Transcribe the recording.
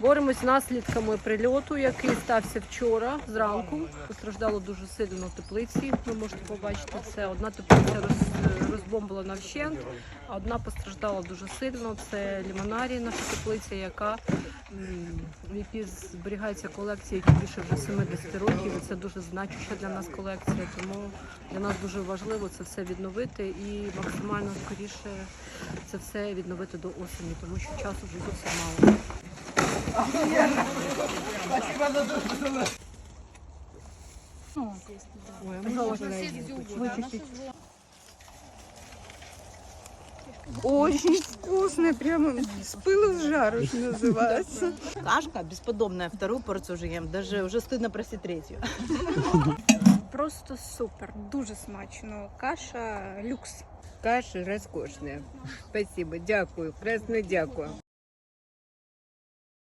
Боремось з наслідками прильоту, який стався вчора зранку. Постраждало дуже сильно теплиці. Ви можете побачити це. Одна теплиця роз, розбомблена вщент, а одна постраждала дуже сильно. Це лімонарій, наша теплиця, яка в якій зберігається колекція, які більше вже 70 років. І це дуже значуща для нас колекція. Тому для нас дуже важливо це все відновити і максимально скоріше це все відновити до осені, тому що часу вже зовсім мало. Ой, а можна вичистити? Очень вкусно, прямо с пылу с жару что называется. Кашка бесподобная, вторую порцию уже ем, даже уже стыдно просить третью. Просто супер, дуже смачно. Каша люкс. Каша розкошна. Спасибо, дякую, красно дякую.